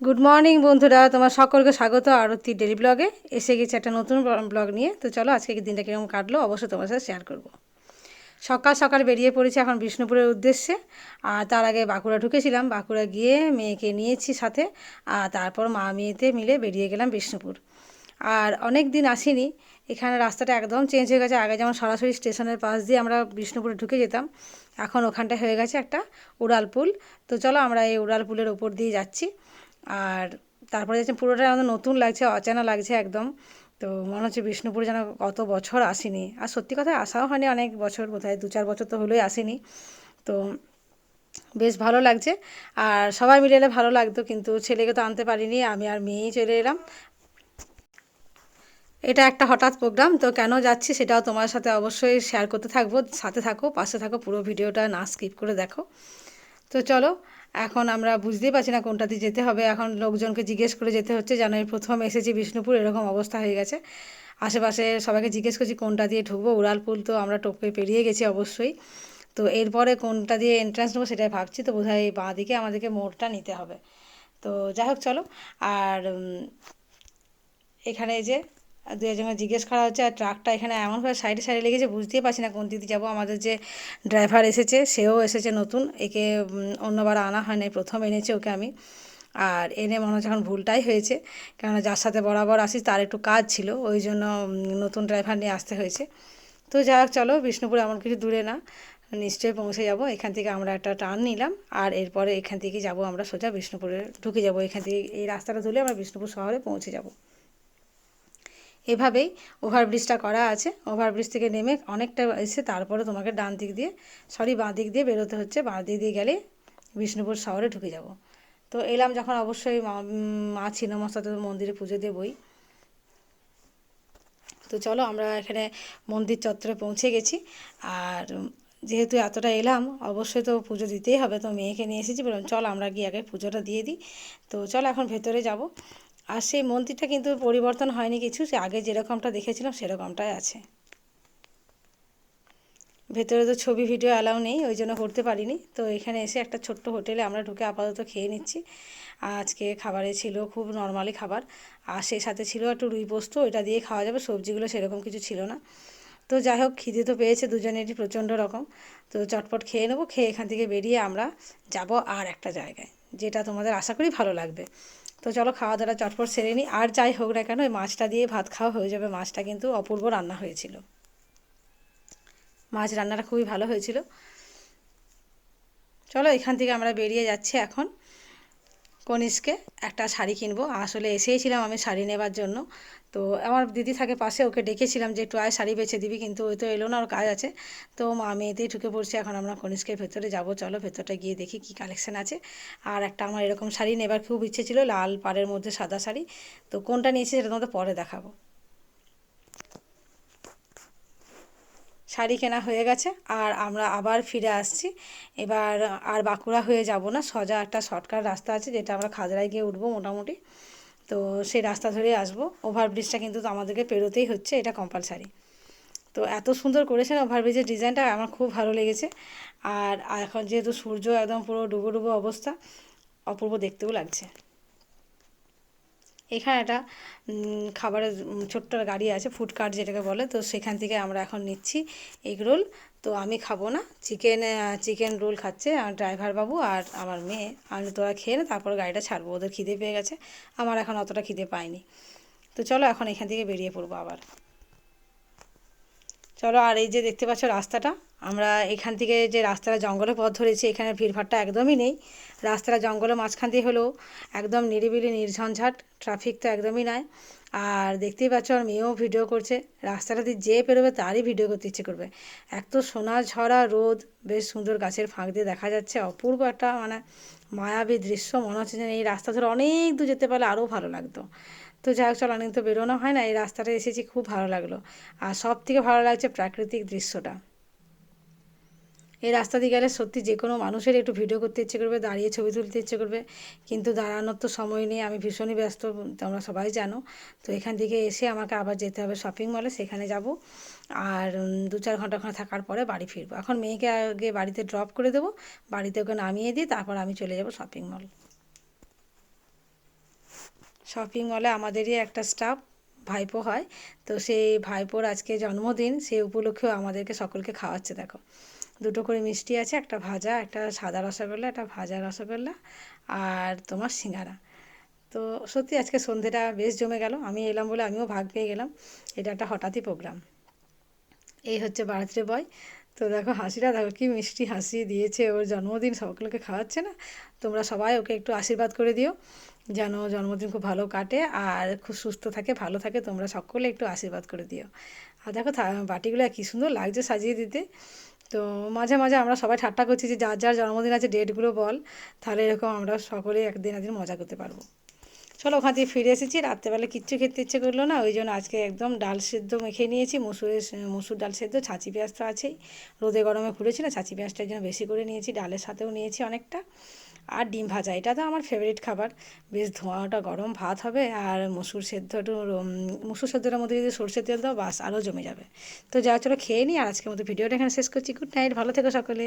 Good morning বন্ধুরা। তোমার সকলকে স্বাগত আরতি ডেলি ব্লগে এসে গেছে একটা নতুন ব্লগ নিয়ে। তো চলো, আজকে দিনটা কীরকম কাটলো? অবশ্যই তোমার সাথে শেয়ার করব। সকাল সকাল বেরিয়ে পড়েছি এখন বিষ্ণুপুরের উদ্দেশ্যে। আর তার আগে বাঁকুড়া ঢুকেছিলাম। বাঁকুড়া গিয়ে মেয়েকে নিয়েছি সাথে। আর তারপর মা মেয়েতে মিলে বেরিয়ে গেলাম বিষ্ণুপুর। আর অনেক দিন আসিনি। এখানে রাস্তাটা একদম চেঞ্জ হয়ে গেছে। আগে যেমন সরাসরি স্টেশনের পাশ দিয়ে আমরা বিষ্ণুপুরে ঢুকে যেতাম, এখন ওখানটা হয়ে গেছে একটা উড়ালপুল তো চলো, আমরা এই উড়ালপুলের ওপর দিয়ে যাচ্ছি। আর তারপরে যাচ্ছে পুরোটা আমাদের নতুন লাগছে, অচেনা লাগছে একদম। তো মনে হচ্ছে বিষ্ণুপুর যেন কত বছর আসিনি। আর সত্যি কথা আসাও হয়নি অনেক বছর কোথায় দু চার বছর তো হলেই আসেনি। তো বেশ ভালো লাগছে। আর সবাই মিলে এলে ভালো লাগতো, কিন্তু ছেলেকে তো আনতে পারিনি, আমি আর মেয়েই চলে এলাম। এটা একটা হঠাৎ প্রোগ্রাম, তো কেন যাচ্ছি সেটাও তোমার সাথে অবশ্যই শেয়ার করতে থাকব। সাথে থাকো, পাশে থাকো, পুরো ভিডিওটা না স্কিপ করে দেখো। তো চলো এখন আমরা বুঝতেই পারছি না কোনটাতে যেতে হবে। এখন লোকজনকে জিজ্ঞেস করে যেতে হচ্ছে যেন প্রথম এসেছি বিষ্ণুপুর, এরকম অবস্থা হয়ে গেছে। আশেপাশে সবাইকে জিজ্ঞেস করছি, কোনটা দিয়ে ঢুকবো? উড়ালপুল তো আমরা টোপে পেরিয়ে গেছি অবশ্যই। তো এরপরে কোনটা দিয়ে এন্ট্রান্স নেব সেটাই ভাবছি। তো বোধহয় বাঁ দিকে আমাদেরকে মোড়টা নিতে হবে। তো যাই হোক, চলো। আর এখানে যে দু একজনের জিজ্ঞেস করা হচ্ছে, আর ট্রাকটা এখানে এমনভাবে সাইডে সাইডে লেগেছে, বুঝতেই পারছি না কোন দিকে যাব। আমাদের যে ড্রাইভার এসেছে, সেও এসেছে নতুন। একে অন্যবার আনা হয় নাই প্রথম এনেছে ওকে আমি। আর এনে মনে হচ্ছে এখন ভুলটাই হয়েছে, কেননা যার সাথে বরাবর আসি, তার একটু কাজ ছিল, ওই জন্য নতুন ড্রাইভার নিয়ে আসতে হয়েছে। তো যাই হোক, চলো, বিষ্ণুপুর এমন কিছু দূরে না, নিশ্চয়ই পৌঁছে যাব। এখান থেকে আমরা একটা টার্ন নিলাম, আর এরপরে এখান থেকে যাব আমরা সোজা বিষ্ণুপুরে, ঢুকে যাব। এখান থেকে এই রাস্তাটা ধরে আমরা বিষ্ণুপুর শহরে পৌঁছে যাব। এভাবেই ওভারব্রিজটা করা আছে। ওভারব্রিজ থেকে নেমে অনেকটা এসে তারপরে তোমাকে ডান দিক দিয়ে, সরি, বাঁ দিক দিয়ে বেরোতে হচ্ছে। বাঁ দিক দিয়ে গেলে বিষ্ণুপুর শহরে ঢুকে যাব। তো এলাম যখন অবশ্যই মা মা ছিন্নমস্তা মন্দিরে পুজো দেবই। তো চলো আমরা এখানে মন্দির চত্বরে পৌঁছে গেছি। আর যেহেতু এতটা এলাম, অবশ্যই তো পুজো দিতেই হবে। তো মেয়েকে নিয়ে এসেছি বললাম, চল আমরা গিয়ে আগে পুজোটা দিয়ে দিই। তো চল এখন ভেতরে যাব। আর সেই মন্দিরটা কিন্তু পরিবর্তন হয়নি কিছু, সে আগে যেরকমটা দেখেছিলাম সেরকমটাই আছে। ভেতরে তো ছবি, ভিডিও অ্যালাউ নেই, ওই জন্য করতে পারিনি। তো এখানে এসে একটা ছোট্ট হোটেলে আমরা ঢুকে আপাতত খেয়ে নিচ্ছি। আজকে খাবারে ছিল খুব নর্মালি খাবার। আর সেই সাথে ছিল একটু রুই পোস্ত, ওইটা দিয়ে খাওয়া যাবে, সবজিগুলো সেরকম কিছু ছিল না। তো যাই হোক, খিদে তো পেয়েছে দুজনেরই প্রচণ্ড রকম। তো চটপট খেয়ে নেব, খেয়ে এখান থেকে বেরিয়ে আমরা যাব আর একটা জায়গায়, যেটা তোমাদের আশা করি ভালো লাগবে। তো চলো খাওয়া দাওয়া চটপট সেরে নিই আর যাই হোক না কেন, ওই মাছটা দিয়ে ভাত খাওয়া হয়ে যাবে। মাছটা কিন্তু অপূর্ব রান্না হয়েছিল। মাছ রান্নাটা খুবই ভালো হয়েছিল। চলো এখান থেকে আমরা বেরিয়ে যাচ্ছি এখন। কনিষ্কে একটা শাড়ি কিনবো। আসলে এসেইছিলাম আমি শাড়ি নেবার জন্য। তো আমার দিদি থাকে পাশে, ওকে ডেকেছিলাম যে একটু আয় শাড়ি বেছে দিবি। কিন্তু ওই তো এলো না, ওর কাজ আছে। তো মা মেয়েতেই ঢুকে পড়ছে, এখন আমরা কনিষ্কের ভেতরে যাব। চলো ভেতরটা গিয়ে দেখি কি কালেকশন আছে। আর একটা আমার এরকম শাড়ি নেবার খুব ইচ্ছে ছিল, লাল পাড়ের মধ্যে সাদা শাড়ি। তো কোনটা নিয়েছি সেটা তোমাদের পরে দেখাবো। শাড়ি কেনা হয়ে গেছে, আর আমরা আবার ফিরে আসছি। এবার আর বাঁকুড়া হয়ে যাব না, সোজা একটা শর্টকাট রাস্তা আছে যেটা আমরা খাজরায় গিয়ে উঠবো মোটামুটি। তো সেই রাস্তা ধরেই আসব। ওভারব্রিজটা কিন্তু আমাদেরকে পেরোতেই হচ্ছে, এটা কম্পালসারি তো এত সুন্দর করেছেন ওভারব্রিজের ডিজাইনটা, আমার খুব ভালো লেগেছে। আর এখন যেহেতু সূর্য একদম পুরো ডুবো ডুবো অবস্থা, অপূর্ব দেখতেও লাগছে। এখানে একটা খাবারের ছোট্ট গাড়ি আছে ফুড কার্ট যেটাকে বলে, তো সেখান থেকে আমরা এখন নিচ্ছি এগ রোল তো আমি খাব না চিকেন চিকেন রোল খাচ্ছে আমার ড্রাইভার বাবু আর আমার মেয়ে। আমি তোরা খেয়ে না, তারপর গাড়িটা ছাড়বো, ওদের খিদে পেয়ে গেছে। আমার এখন অতটা খিদে পায়নি। তো চলো এখন এখান থেকে বেরিয়ে পড়ব আবার। চলো আর এই যে দেখতে পাচ্ছ রাস্তাটা, আমরা এখান থেকে যে রাস্তাটা জঙ্গলে পথ ধরেছি, এখানে ভিড়ভাড়টা একদমই নেই। রাস্তাটা জঙ্গলের মাঝখান দিয়ে হলেও একদম নিরিবিলি, নির্ঝঞ্ঝাট ট্রাফিক তো একদমই নাই। আর দেখতেই পাচ্ছ, আর মেয়েও ভিডিও করছে। রাস্তাটা দিয়ে যে পেরোবে তারই ভিডিও করতে ইচ্ছে করবে। এক তো সোনা ঝরা রোদ, বেশ সুন্দর গাছের ফাঁক দিয়ে দেখা যাচ্ছে। অপূর্ব একটা মানে মায়াবী দৃশ্য। মনে হচ্ছে যে এই রাস্তা ধরে অনেক দূর যেতে পারলে আরও ভালো লাগতো। তো যাই হোক, চল অনেক তো বেরোনো হয় না এই রাস্তাটা এসেছি, খুব ভালো লাগল। আর সব থেকে ভালো লাগছে প্রাকৃতিক দৃশ্যটা। এই রাস্তা দিয়ে গেলে সত্যি যে কোনো মানুষের একটু ভিডিও করতে ইচ্ছে করবে, দাঁড়িয়ে ছবি তুলতে ইচ্ছে করবে। কিন্তু দাঁড়ানোর তো সময় নেই, আমি ভীষণই ব্যস্ত, তোমরা সবাই জানো। তো এখান থেকে এসে আমাকে আবার যেতে হবে শপিং মলে সেখানে যাব। আর দু চার ঘণ্টা থাকার পরে বাড়ি ফিরবো। এখন মেয়েকে আগে বাড়িতে ড্রপ করে দেবো, বাড়িতে ওকে নামিয়ে দিয়ে তারপর আমি চলে যাব শপিং মল শপিং মলে আমাদেরই একটা স্টাফ ভাইপো হয়। তো সেই ভাইপোর আজকে জন্মদিন সেই উপলক্ষেও আমাদেরকে সকলকে খাওয়াচ্ছে, দেখো। দুটো করে মিষ্টি আছে, একটা ভাজা, একটা সাদা রসগোল্লা, একটা ভাজা রসগোল্লা আর তোমার সিঙ্গারা। তো সত্যি আজকে সন্ধেটা বেশ জমে গেল। আমি এলাম বলে আমিও ভাগ পেয়ে গেলাম। এটা একটা হঠাৎই প্রোগ্রাম। এই হচ্ছে বার্থডে বয়। তো দেখো হাসিটা, দেখো কি মিষ্টি হাসি দিয়েছে ওর জন্মদিন। সকলকে খাওয়াচ্ছে না। তোমরা সবাই ওকে একটু আশীর্বাদ করে দিও। যেন জন্মদিন খুব ভালো কাটে আর খুব সুস্থ থাকে, ভালো থাকে, তোমরা সকলে একটু আশীর্বাদ করে দিও। আর দেখো বাটিগুলো কী সুন্দর লাগছে সাজিয়ে দিতে। তো মাঝে মাঝে আমরা সবাই ঠাট্টা করছি যে যার যার জন্মদিন আছে, ডেটগুলো বল। তাহলে এরকম আমরা সকলে একদিন একদিন মজা করতে পারব। চলো ওখান থেকে ফিরে এসেছি, রাত্রেবেলা কিচ্ছু খেতে ইচ্ছে করল না, ওই জন্য আজকে একদম ডাল সেদ্ধ মেখে নিয়েছি মুসুরের মুসুর ডাল সেদ্ধ, ছাঁচি পেঁয়াজ তো আছেই। রোদে গরমে খুলেছি না, ছাঁচি পেঁয়াজটার জন্য বেশি করে নিয়েছি, ডালের সাথেও নিয়েছি অনেকটা। আর ডিম ভাজা, এটা তো আমার ফেভারিট খাবার। বেশ ধোঁয়াটা গরম ভাত হবে আর মুসুর সেদ্ধ একটু মুসুর সেদ্ধটার মধ্যে যদি সর্ষে তেল দাও, বাস আরও জমে যাবে। তো যা চলো খেয়ে নিই আর আজকের মতো ভিডিওটা এখানে শেষ করছি। গুড নাইট ভালো থেকো সকলে।